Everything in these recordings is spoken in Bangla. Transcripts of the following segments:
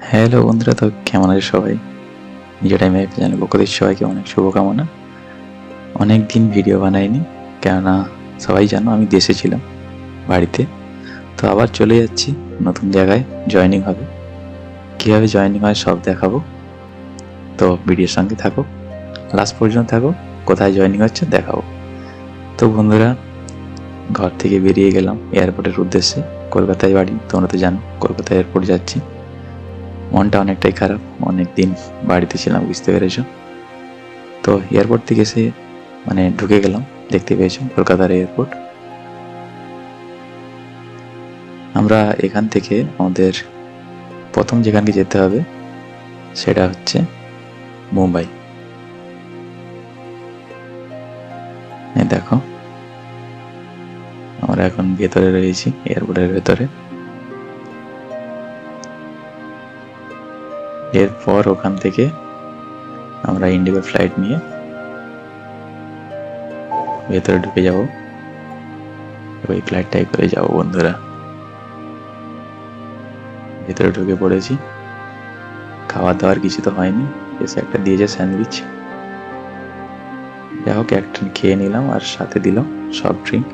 হ্যালো বন্ধুরা, তো কেমন আছে সবাই? নিজের টাইমে পক্ষ থেকে সবাইকে অনেক শুভকামনা। অনেক দিন ভিডিও বানাইনি, কেননা সবাই জানো আমি দেশে ছিলাম, বাড়িতে। তো আবার চলে যাচ্ছি নতুন জায়গায় জয়েনিং হবে। কীভাবে জয়েনিং হয় সব দেখাবো। তো ভিডিওর সঙ্গে থাকো। লাস্ট পর্যন্ত থাকো, কোথায় জয়েনিং হচ্ছে দেখাবো। তো বন্ধুরা, ঘর থেকে বেরিয়ে গেলাম এয়ারপোর্টের উদ্দেশ্যে। কলকাতায় বাড়ি, তোমরা তো জানো, কলকাতা এয়ারপোর্ট যাচ্ছি। মনটা অনেকটাই খারাপ। অনেক দিন বাড়িতে ছিলাম, বুঝতে পেরেছ? তো এয়ারপোর্ট থেকে এসে মানে ঢুকে গেলাম, দেখতে পেয়েছ, কলকাতার এয়ারপোর্ট আমরা এখান থেকে আমাদের প্রথম যেখানকে যেতে হবে, সেটা হচ্ছে মুম্বাই। দেখো, আমরা এখন ভেতরে রয়েছি এয়ারপোর্টের ভেতরে। এরপর ওখান থেকে আমরা ইন্ডিগো ফ্লাইট নিয়ে ভেতরে ঢুকে যাব। ওই ফ্লাইটটাই করে যাব বন্ধুরা। ভেতরে ঢুকে পড়েছি। খাওয়া দাওয়ার কিছু তো হয়নি। এসে একটা দিয়েছে স্যান্ডউইচ। যাই হোক, একটা খেয়ে নিলাম আর সাথে দিলাম সফট ড্রিঙ্ক।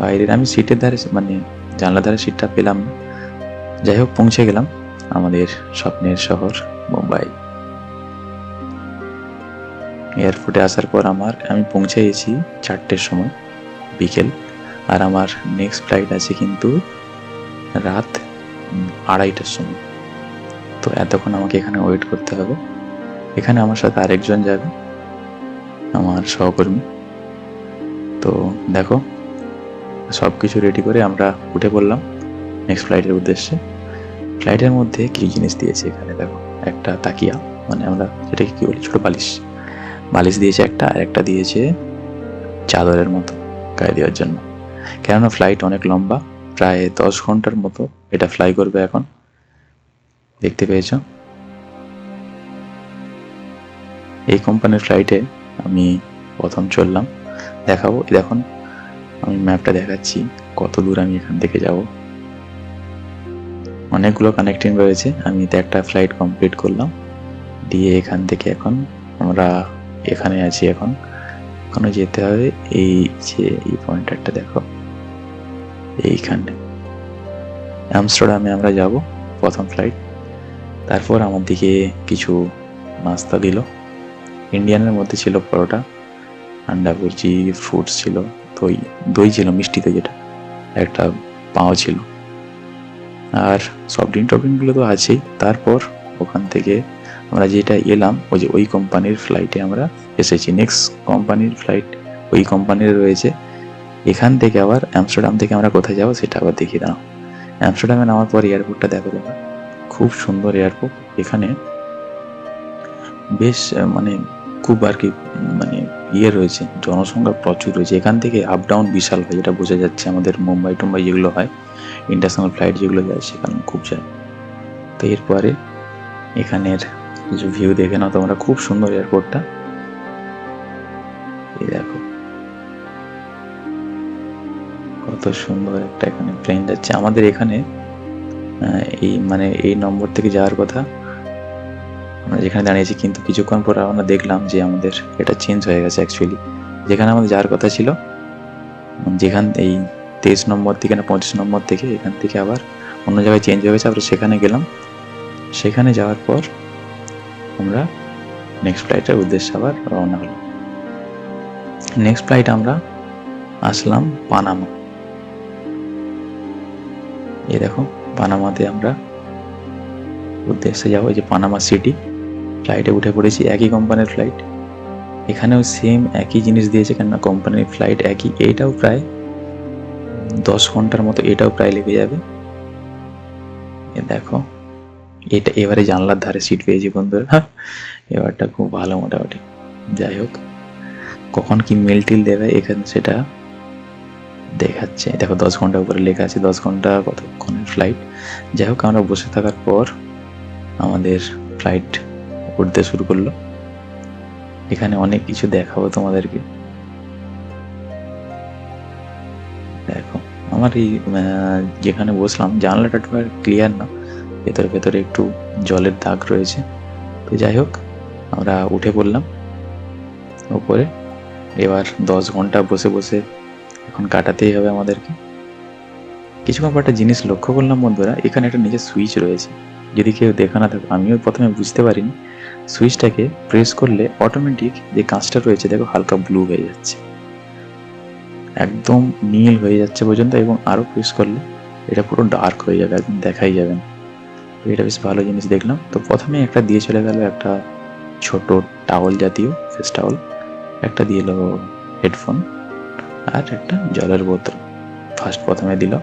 বাইরের আমি সিটের ধারে মানে জানলা ধারে সিটটা পেলাম না। যাই হোক পৌঁছে গেলাম আমাদের স্বপ্নের শহর মুম্বাই। এয়ারপোর্টে আসার পর আমার, আমি পৌঁছে গেছি চারটের সময়, বিকেল। আর আমার নেক্সট ফ্লাইট আছে কিন্তু রাত আড়াইটার সময়। তো এতক্ষণ আমাকে এখানে ওয়েট করতে হবে। এখানে আমার সাথে আরেকজন যাবে, আমার সহকর্মী। তো দেখো সব কিছু রেডি করে আমরা উঠে পড়লাম। নেক্সট ফ্লাইটের উদ্দেশ্যে। ফ্লাইটের মধ্যে কিছু জিনিস দিয়েছে এখানে দেখো? একটা তাকিয়া মানে আমরা যেটাকে কি বলি, ছোটো বালিশ। বালিশ দিয়েছে একটা, আর একটা দিয়েছে চাদরের মতো গায়ে দেওয়ার জন্য। কেননা ফ্লাইট অনেক লম্বা, প্রায় দশ ঘণ্টার মতো এটা ফ্লাই করবে এখন। দেখতে পেয়েছ? এই কোম্পানির ফ্লাইটে আমি প্রথম চললাম। দেখাবো দেখুন, আমি ম্যাপটা দেখাচ্ছি, কত দূর আমি এখান থেকে যাব। অনেকগুলো কানেক্টিং রয়েছে। আমি তো একটা ফ্লাইট কমপ্লিট করলাম। দিয়ে এখান থেকে এখন আমরা এখানে আছি এখন। এখনও যেতে হবে এই যে, এই পয়েন্টারটা দেখো। এইখানে। অ্যামস্টারডামে আমরা যাব প্রথম ফ্লাইট তারপর আমার দিকে কিছু নাস্তা দিল। ইন্ডিয়ানের মধ্যে ছিল পরোটা। আন্ডা ভুর্জি ফ্রুটস ছিল, দই। দই ছিল মিষ্টিতে যেটা। একটা পাও ছিল। আর সফট ড্রিঙ্ক টপ ড্রিঙ্কগুলো তো আছেই। তারপর ওখান থেকে আমরা যেটা এলাম, ওই যে ওই কোম্পানির ফ্লাইটে আমরা এসেছি। নেক্সট কোম্পানির ফ্লাইট ওই কোম্পানির রয়েছে। এখান থেকে আবার অ্যামস্টারডাম থেকে আমরা কোথায় যাব সেটা আবার দেখিয়ে দাও। অ্যামস্টারডামে নামার পর এয়ারপোর্টটা দেখো তোমরা। খুব সুন্দর এয়ারপোর্ট এখানে বেশ মানে খুব আর কি মানে ইয়ে রয়েছে, জনসংখ্যা প্রচুর রয়েছে। এখান থেকে আপ ডাউন বিশাল হয়, যেটা বোঝা যাচ্ছে আমাদের মুম্বাই টুম্বাই যেগুলো হয় ইন্টারন্যাশনাল ফ্লাইট যেগুলো যায়, সেখানে খুব যায়। তো এরপরে এখানের কিছু ভিউ দেখে নাও তোমরা, খুব সুন্দর এয়ারপোর্টটা এই দেখো। কত সুন্দর একটা এখানে প্লেন যাচ্ছে। আমাদের এখানে এই মানে এই নম্বর থেকে যাওয়ার কথা আমরা যেখানে দাঁড়িয়েছি কিন্তু কিছুক্ষণ পর আমরা দেখলাম যে আমাদের এটা চেঞ্জ হয়ে গেছে অ্যাকচুয়ালি যেখানে আমাদের যাওয়ার কথা ছিল যেখান এই তেইশ নম্বর থেকে না পঁচিশ নম্বর থেকে এখান থেকে আবার অন্য জায়গায় চেঞ্জ হয়ে গেছে, আমরা সেখানে গেলাম। সেখানে যাওয়ার পর আমরা নেক্সট ফ্লাইটের উদ্দেশ্যে আবার রওনা হলাম। নেক্সট ফ্লাইট আমরা আসলাম পানামা এই দেখো পানামাতে আমরা উদ্দেশ্যে যাব যে পানামা সিটি ফ্লাইটে উঠে পড়েছি, একই কোম্পানির ফ্লাইট। এখানেও সেম একই জিনিস দিয়েছে, কেননা কোম্পানির ফ্লাইট একই এইটাও প্রায় দশ ঘণ্টার মতো, এটাও প্রায় লেগে যাবে। এ দেখো, এটা এবারে জানলার ধারে সিট পেয়েছি বন্ধুরা। এবারটা খুব ভালো মোটামুটি। যাই হোক, কখন কি মেল টিল দেবে, এখানে সেটা দেখাচ্ছে। দেখো, দশ ঘণ্টা উপরে লেখা আছে, দশ ঘণ্টা কতক্ষণের ফ্লাইট যাই হোক, আমরা বসে থাকার পর আমাদের ফ্লাইট উঠতে শুরু করল। এখানে অনেক কিছু দেখাবো তোমাদেরকে। দেখো, আমার এই যেখানে বসলাম, জানলাটা একটু ক্লিয়ার না। ভেতরে ভেতরে একটু জলের দাগ রয়েছে। তো যাই হোক, আমরা উঠে পড়লাম। ওপরে এবার দশ ঘণ্টা বসে বসে এখন কাটাতেই হবে আমাদেরকে। কিছুক্ষণ পর একটা জিনিস লক্ষ্য করলাম বন্ধুরা, এখানে একটা নিজের সুইচ রয়েছে। যদি কেউ দেখা না থাকে, আমিও প্রথমে বুঝতে পারিনি। সুইচটাকে প্রেস করলে অটোমেটিক যে কাঁচটা রয়েছে, দেখো হালকা ব্লু হয়ে যাচ্ছে। একদম নীল হয়ে যাচ্ছে পর্যন্ত এবং আরও প্রেস করলে এটা পুরো ডার্ক হয়ে যাবে, একদম দেখাই যাবে এটা বেশ ভালো জিনিস দেখলাম। তো প্রথমে একটা দিয়ে চলে গেল একটা ছোট টাওয়াল জাতীয় ফেস টাওয়াল একটা দিয়ে এলো হেডফোন আর একটা জলের বোতল। ফার্স্ট প্রথমে দিল।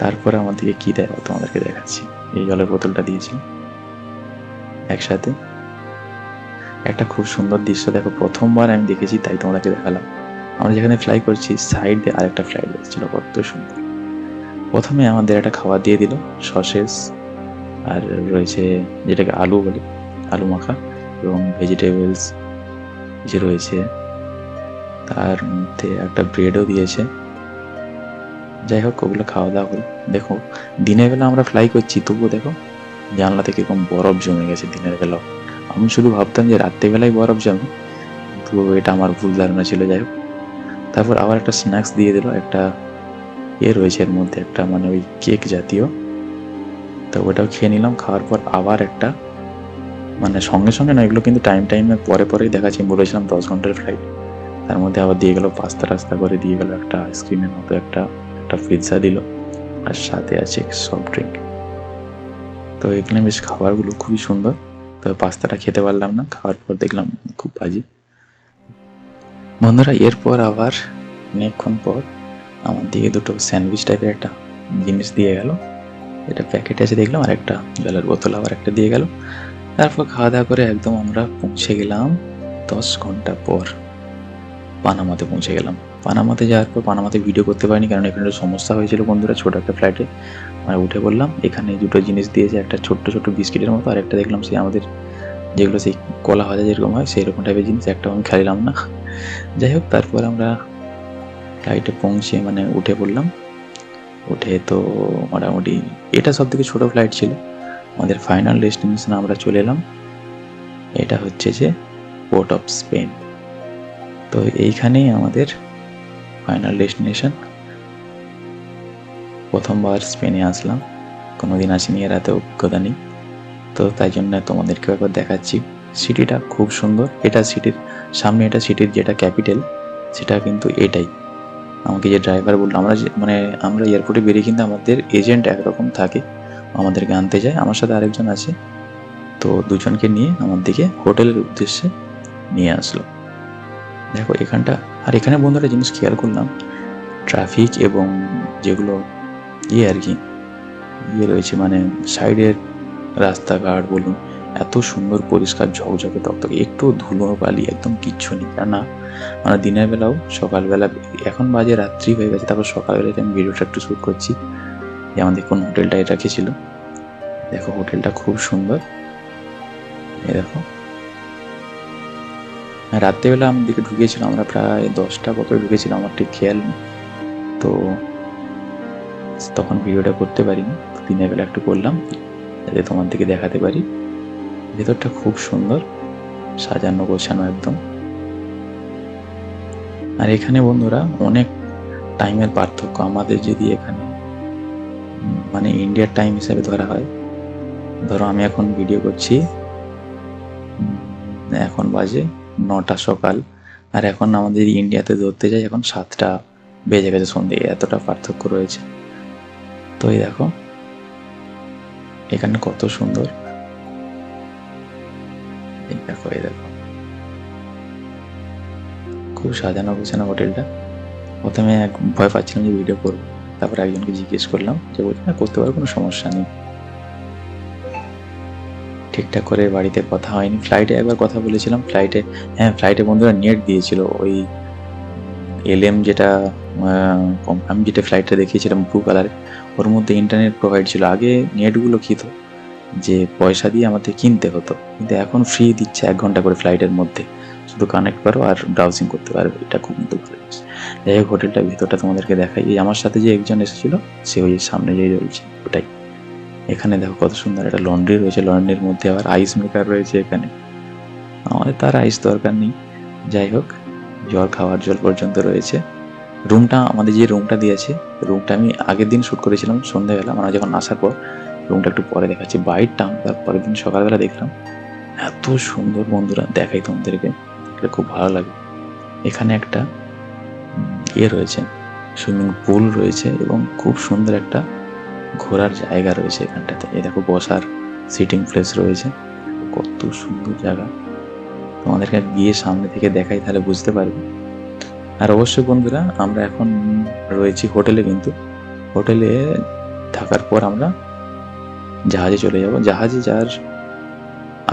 তারপরে আমাদেরকে কি দেয় তোমাদেরকে দেখাচ্ছি। এই জলের বোতলটা দিয়েছি একসাথে। একটা খুব সুন্দর দৃশ্য দেখো, প্রথমবার আমি দেখেছি, তাই তোমাদেরকে দেখালাম। আমরা যেখানে ফ্লাই করছি সাইড দিয়ে আরেকটা ফ্লাইট এসেছিল, কত সুন্দর। প্রথমে আমাদের একটা খাবার দিয়ে দিল সসেস আর রয়েছে যেটাকে আলু বলে, আলু মাখা, এবং ভেজিটেবলস যে রয়েছে, তার মধ্যে একটা ব্রেডও দিয়েছে। যাই হোক, ওগুলো খাওয়া দাওয়া হলো। দেখো, দিনের বেলা আমরা ফ্লাই করছি, তবুও দেখো জানলা থেকে এরকম বরফ জমে গেছে দিনের বেলাও আমি শুধু ভাবতাম যে রাত্রেবেলায় বরফ জমে, তো এটা আমার ভুল ধারণা ছিল, যাই হোক। তারপর আবার একটা স্ন্যাক্স দিয়ে দিল, একটা এ রয়েছে এর মধ্যে, একটা মানে ওই কেক জাতীয়। তো ওটাও খেয়ে নিলাম, খাওয়ার পর আবার একটা মানে সঙ্গে সঙ্গে না, এগুলো কিন্তু টাইম টাইমে পরে পরেই দেখাচ্ছি বলেছিলাম দশ ঘণ্টার ফ্লাইট তার মধ্যে আবার দিয়ে গেলো পাস্তা রাস্তা করে দিয়ে গেলো, একটা আইসক্রিমের মতো একটা একটা পিৎজা দিল, আর সাথে আছে সফট ড্রিঙ্ক তো এখানে বেশ খাবারগুলো খুবই সুন্দর। তো পাস্তাটা খেতে পারলাম না, খাওয়ার পর দেখলাম খুব বাজে। বন্ধুরা, এরপর আবার অনেকক্ষণ পর আমার দিকে দুটো স্যান্ডউইচ টাইপের একটা জিনিস দিয়ে গেল। এটা প্যাকেট আছে দেখলাম আর একটা জলের বোতল আবার একটা দিয়ে গেল। তারপর খাওয়া দাওয়া করে একদম আমরা পৌঁছে গেলাম দশ ঘণ্টা পর। পানামাতে পৌঁছে গেলাম। পানামাতে যাওয়ার পর পানামাতে ভিডিও করতে পারিনি কারণ এখানে একটা সমস্যা হয়েছিল বন্ধুরা ছোটো একটা ফ্লাইটে আমরা উঠে বললাম, এখানে দুটো জিনিস দিয়েছে, একটা ছোট্ট ছোট্ট বিস্কিটের মতো, আর একটা দেখলাম সেই আমাদের যেগুলো সেই কলা ভাজা যেরকম হয় সেই রকম টাইপের জিনিস, একটা আমি খাইলাম না। যাই হোক, তারপর আমরা ফ্লাইটে পৌঁছে মানে উঠে পড়লাম। উঠে তো মোটামুটি এটা সব থেকে ছোটো ফ্লাইট ছিল। আমাদের ফাইনাল ডেস্টিনেশন আমরা চলে এলাম। এটা হচ্ছে যে পোর্ট অফ স্পেন তো এইখানেই আমাদের ফাইনাল ডেস্টিনেশন প্রথমবার স্পেনে আসলাম। কোনোদিন আসিনি, এর এত অভিজ্ঞতা নেই। তো তাই জন্য তোমাদেরকে একবার দেখাচ্ছি। সিটিটা খুব সুন্দর। এটা সিটির সামনে এটা সিটির যেটা ক্যাপিটাল সেটা কিন্তু এটাই। আমাকে যে ড্রাইভার বলল, আমরা মানে আমরা এয়ারপোর্টে বেরিয়ে কিন্তু আমাদের এজেন্ট একরকম থাকে। আমাদেরকে আনতে যায়। আমার সাথে আরেকজন আছে। তো দুজনকে নিয়ে আমার দিকে হোটেলের উদ্দেশ্যে নিয়ে আসলো। দেখো, এখানটা আর এখানে বন্ধুরা জিনিস খেয়াল করলাম ট্রাফিক এবং যেগুলো ইয়ে আর কি ইয়ে রয়েছে মানে সাইডের রাস্তাঘাট বলুন, এত সুন্দর পরিষ্কার ঝকঝকে তকতকে, একটু ধুলো বালি একদম কিচ্ছু নেই। কেননা মানে দিনের বেলাও, সকালবেলা, এখন বাজে রাত্রি হয়ে গেছে, তারপর সকালবেলাতে আমি ভিডিওটা একটু শ্যুট করছি। যে আমাদের কোন হোটেলটা এটা ছিল? দেখো, হোটেলটা খুব সুন্দর। এই দেখো। রাত্রেবেলা আমার দিকে ঢুকেছিলাম আমরা প্রায় দশটা কত ঢুকেছিলাম আমার ঠিক খেয়াল নেই। তো তখন ভিডিওটা করতে পারিনি দিনের বেলা একটু করলাম, যাতে তোমার দিকে দেখাতে পারি। ভেতরটা খুব সুন্দর, সাজানো গোছানো একদম। আর এখানে বন্ধুরা অনেক টাইমের পার্থক্য, আমাদের যদি এখানে মানে ইন্ডিয়ার টাইম হিসাবে ধরা হয়, ধরো আমি এখন ভিডিও করছি এখন বাজে নটা সকাল। আর এখন আমাদের ইন্ডিয়াতে ধরতে যাই, এখন সাতটা বেজে গেছে সন্ধে এতটা পার্থক্য রয়েছে। তো এই দেখো, এখানে কত সুন্দর। এই দেখো এই দেখো। খুব সাজানো গোছানো হোটেলটা। প্রথমে এক ভয় পাচ্ছিলাম যে ভিডিও করব, তারপরে একজনকে জিজ্ঞেস করলাম যে বলছি, না, করতে পারো, কোনো সমস্যা নেই। ঠিকঠাক করে বাড়িতে কথা হয়নি। ফ্লাইটে একবার কথা বলেছিলাম ফ্লাইটে হ্যাঁ ফ্লাইটে বন্ধুরা নেট দিয়েছিল। ওই এলএম যেটা আমি যেটা ফ্লাইটটা দেখিয়েছিলাম ব্লু কালারের ওর মধ্যে ইন্টারনেট প্রোভাইড ছিল। আগে নেটগুলো কী তো যে পয়সা দিয়ে আমাদের কিনতে হতো। কিন্তু এখন ফ্রি দিচ্ছে এক ঘণ্টা করে ফ্লাইটের মধ্যে। শুধু কানেক্ট করো আর ব্রাউজিং করতে পারবে। এটা খুব কিন্তু ভালো জিনিস। যাই হোক হোটেলটার ভিতরটা তোমাদেরকে দেখাই। আমার সাথে যে একজন এসেছিল, সে ওই সামনে যেই রয়েছে, ওটাই। এখানে দেখো কত সুন্দর একটা লন্ড্রি রয়েছে। লন্ড্রির মধ্যে আবার আইস মেকার রয়েছে এখানে। আমাদের তার আইস দরকার নেই। যাই হোক জল খাওয়ার জল পর্যন্ত রয়েছে। রুমটা আমাদের যে রুমটা দিয়েছে রুমটা আমি আগের দিন শ্যুট করেছিলাম সন্ধ্যাবেলা মানে যখন আসার পর। রুমটা একটু পরে দেখাচ্ছি। বাইরটা তার পরের দিন সকালবেলা দেখলাম। এত সুন্দর বন্ধুরা, দেখাই তোমাদেরকে। এটা খুব ভালো লাগে। এখানে একটা ইয়ে রয়েছে সুইমিং পুল রয়েছে এবং খুব সুন্দর একটা ঘোরার জায়গা রয়েছে এখানটাতে। এই দেখো বসার সিটিং প্লেস রয়েছে। কত সুন্দর জায়গা। তোমাদেরকে গিয়ে সামনে থেকে দেখাই তাহলে বুঝতে পারবে। আর অবশ্যই বন্ধুরা, আমরা এখন রয়েছি হোটেলে কিন্তু। হোটেলে থাকার পর আমরা জাহাজে চলে যাব। জাহাজে যার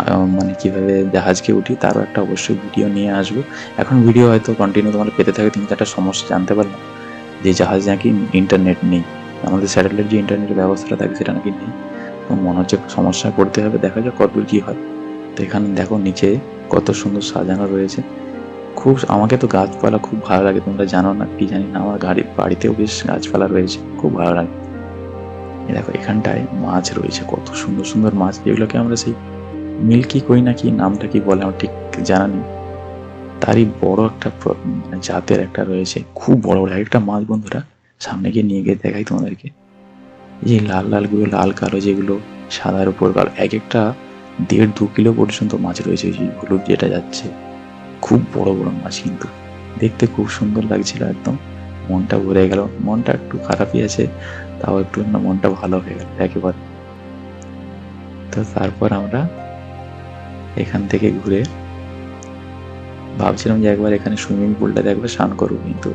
মানে কীভাবে জাহাজকে উঠি তারও একটা অবশ্যই ভিডিও নিয়ে আসব। এখন ভিডিও হয়তো কন্টিনিউ তোমার পেতে থাকে, তিন একটা সমস্যা জানতে পারলাম। যে জাহাজ নাকি ইন্টারনেট নেই। আমাদের স্যাটেলাইট যে ইন্টারনেটের ব্যবস্থাটা থাকে সেটা নাকি নেই। তো মনে হচ্ছে সমস্যা করতে হবে। দেখা যাক কতদূর কী হয়। তো এখানে দেখো নিচে কত সুন্দর সাজানো রয়েছে। খুব আমাকে তো গাছপালা খুব ভালো লাগে। তোমরা জানো না, কি জানি না, আমার গাড়ি বাড়িতেও বেশ গাছপালা রয়েছে। খুব ভালো লাগে। দেখো, এখানটায় মাছ রয়েছে। কত সুন্দর সুন্দর মাছ। যেগুলোকে আমরা সেই মিল্কি কই নাকি নামটা কি বলে আমার ঠিক জানা নেই। তারই বড় একটা মানে জাতের একটা রয়েছে। খুব বড় বড়। একটা মাছ বন্ধুরা সামনে গিয়ে নিয়ে গিয়ে দেখাই তোমাদেরকে। এই লাল লালগুলো, লাল কালো যেগুলো, সাদার উপর কালো এক একটা দেড় দু কিলো পর্যন্ত মাছ রয়েছে যে হলুদ যেটা যাচ্ছে। খুব বড় বড় মাছ কিন্তু। দেখতে খুব সুন্দর লাগছিল একদম। মনটা ভরে গেল। মনটা একটু খারাপই আছে, তাও একটু না, মনটা ভালো হয়ে গেল একেবারে। তো তারপর আমরা এখান থেকে ঘুরে ভাবছিলাম যে একবার এখানে সুইমিং পুলটাতে একবার স্নান করব কিন্তু।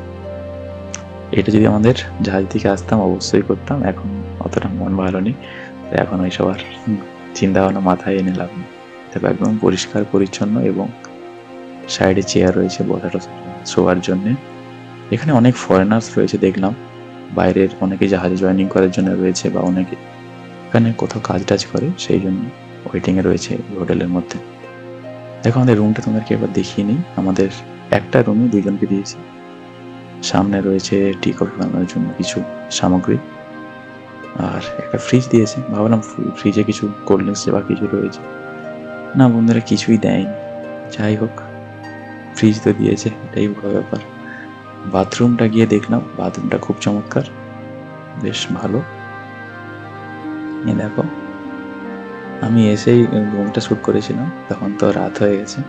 এটা যদি আমাদের জাহাজ থেকে আসতাম, অবশ্যই করতাম। এখন অতটা মন ভালো নেই। এখন ওই সবার চিন্তা ভাবনা মাথায় এনে নেই। দেখো, একদম পরিষ্কার, পরিচ্ছন্ন এবং সাইডে চেয়ার রয়েছে বসার শোয়ার জন্যে। এখানে অনেক ফরেনার্স রয়েছে, দেখলাম। বাইরের অনেকে জাহাজে জয়েনিং করার জন্য রয়েছে বা অনেকে এখানে কোথাও কাজ টাজ করে, সেই জন্য ওয়েটিংয়ে রয়েছে হোটেলের মধ্যে। দেখো, আমাদের রুমটা তোমাদেরকে এবার দেখিয়ে নিই। আমাদের একটা রুমে দুজনকে দিয়েছি। সামনে রয়েছে টি কফি বানানোর জন্য কিছু সামগ্রী। আর একটা ফ্রিজ দিয়েছে। ভাবলাম ফ্রিজে কিছু কোল্ড ড্রিঙ্কস বা কিছু রয়েছে। না বন্ধুরা, কিছুই দেয়নি। যাই হোক ফ্রিজ তো দিয়েছে, এটাই বড় ব্যাপার। বাথরুমটা গিয়ে দেখলাম, বাথরুমটা খুব চমৎকার। বেশ ভালো। এই দেখো, আমি এসেই রুমটা শ্যুট করেছিলাম, তখন তো রাত হয়ে গেছে।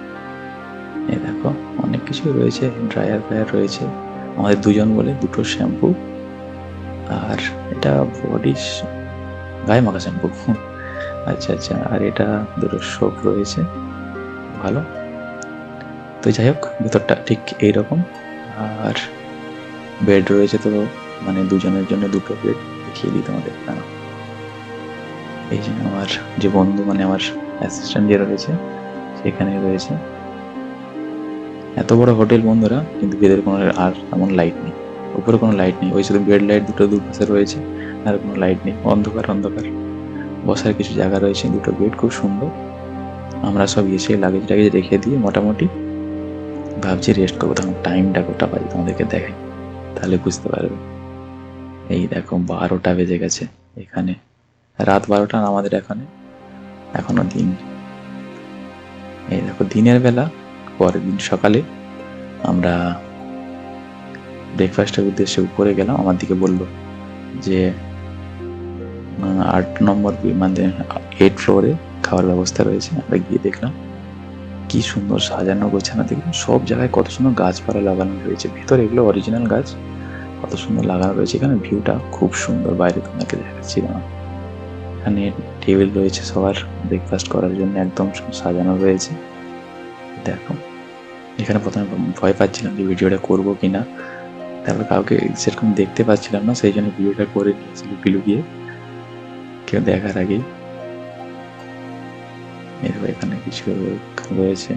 এ দেখো, অনেক কিছু রয়েছে ড্রায়ার ফ্রায়ার রয়েছে। আমাদের দুজন বলে, দুটো শ্যাম্পু আর এটা বডি গায়ে মাখা শ্যাম্পু। আচ্ছা আচ্ছা আর এটা দুটো সোপ রয়েছে। ভালো। তো যাই হোক, ভেতরটা ঠিক এইরকম। আর বেড রয়েছে তো মানে দুজনের জন্য দুটো বেড দেখিয়ে দিই তোমাদের। দাঁড়াও। এই যে আমার যে বন্ধু মানে আমার অ্যাসিস্ট্যান্ট যে রয়েছে, সেখানে রয়েছে। এত বড় হোটেল বন্ধুরা, কিন্তু ভেতরে কোনো আর এমন লাইট নেই। উপরে কোনো লাইট নেই। ওই শুধু বেড লাইট দুটো দুপাশে রয়েছে, আর কোনো লাইট নেই। অন্ধকার অন্ধকার। বসার কিছু জায়গা রয়েছে, দুটো বেড খুব সুন্দর। আমরা সব এসে লাগেজ টাগেজ রেখে দিয়ে মোটামুটি ভাবছি রেস্ট করব। তখন টাইমটা কোটা বাজে তোমাদেরকে দেখাই। তাহলে বুঝতে পারবে। এই দেখো, বারোটা বেজে গেছে এখানে। রাত বারোটা আমাদের এখানে? এখনও দিন। এই দেখো, দিনের বেলা পরের দিন সকালে আমরা ব্রেকফাস্টের উদ্দেশ্যে উপরে গেলাম। আমার দিকে বলল যে আট নম্বর মানে এইট ফ্লোরে খাওয়ার ব্যবস্থা রয়েছে। আমরা গিয়ে দেখলাম কি সুন্দর সাজানো গোছানো দেখলাম। সব জায়গায় কত সুন্দর গাছপালা লাগানো রয়েছে। ভিতরে এগুলো অরিজিনাল গাছ। কত সুন্দর লাগানো রয়েছে। এখানে ভিউটা খুব সুন্দর। বাইরে তোমাকে দেখাচ্ছি না। এখানে টেবিল রয়েছে সবার। ব্রেকফাস্ট করার জন্য একদম সাজানো রয়েছে। দেখো। এখানে প্রথমে ভয় পাচ্ছিলাম যে ভিডিওটা করব কি না তারপর কাউকে সেরকম দেখতে পাচ্ছিলাম না, সেই জন্য ভিডিওটা করে নিয়েছি লুকিয়ে লুকিয়ে কেউ দেখার আগেই। এরপর এখানে কিছু রয়েছে।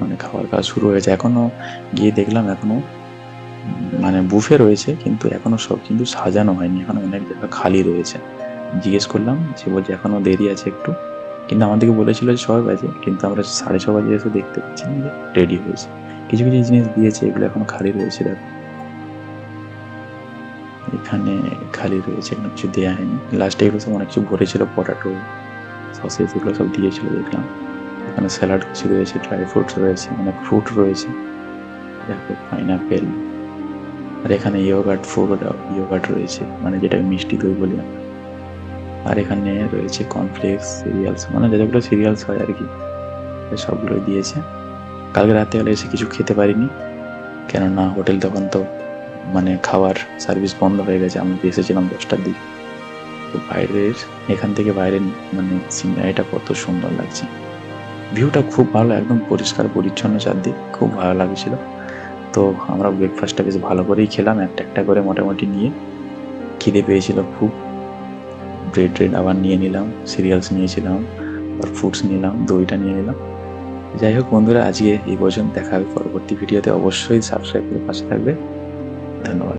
মানে খাওয়ার কাজ শুরু হয়েছে। এখনও গিয়ে দেখলাম এখনও মানে বুফে রয়েছে, কিন্তু এখনও সব কিন্তু সাজানো হয়নি। এখনও অনেক জায়গা খালি রয়েছে। জিজ্ঞেস করলাম সে বলছে এখনও দেরি আছে একটু? কিন্তু আমাদেরকে বলেছিল যে ছয় বাজে কিন্তু আমরা সাড়ে ছ বাজে এসে দেখতে পাচ্ছি যে রেডি হয়েছে। কিছু কিছু জিনিস দিয়েছে, এগুলো এখন খালি রয়েছে, দেখো। এখানে খালি রয়েছে এখানে কিছু দেওয়া হয়নি। লাস্টে এগুলো সব অনেক কিছু ভরেছিল, পটাটো সসেস এগুলো সব দিয়েছিল, দেখলাম। এখানে স্যালাড কিছু রয়েছে ড্রাই ফ্রুটস রয়েছে, অনেক ফ্রুট রয়েছে। দেখো পাইনাপেল আর এখানে ইয়োগার্ট ফ্রুট ইয়োগার্ট রয়েছে মানে যেটা মিষ্টি দই বলি। আমরা আর এখানে রয়েছে কর্নফ্লেক্স সিরিয়ালস মানে যেগুলো সিরিয়ালস হয় আর কি সবগুলো দিয়েছে। কালকে রাতে হলে এসে কিছু খেতে পারিনি, কেননা হোটেল তখন তো মানে খাওয়ার সার্ভিস বন্ধ হয়ে গেছে, আমি এসেছিলাম দশটার দিকে। তো বাইরের, এখান থেকে বাইরের মানে সিনারিটা কত সুন্দর লাগছে। ভিউটা খুব ভালো, একদম পরিষ্কার, পরিচ্ছন্ন চারদিক, খুব ভালো লাগছিল। তো আমরা ব্রেকফাস্টটা বেশ ভালো করেই খেলাম, একটা একটা করে মোটামুটি নিয়ে খিদে পেয়েছিল খুব। ব্রেড ট্রেড আবার নিয়ে নিলাম সিরিয়ালস নিয়েছিলাম, আর ফ্রুটস নিলাম, দইটা নিয়ে নিলাম। যাই হোক বন্ধুরা, আজকে এই পর্যন্ত দেখা হবে পরবর্তী ভিডিওতে। অবশ্যই সাবস্ক্রাইব করে পাশে থাকবে। ধন্যবাদ।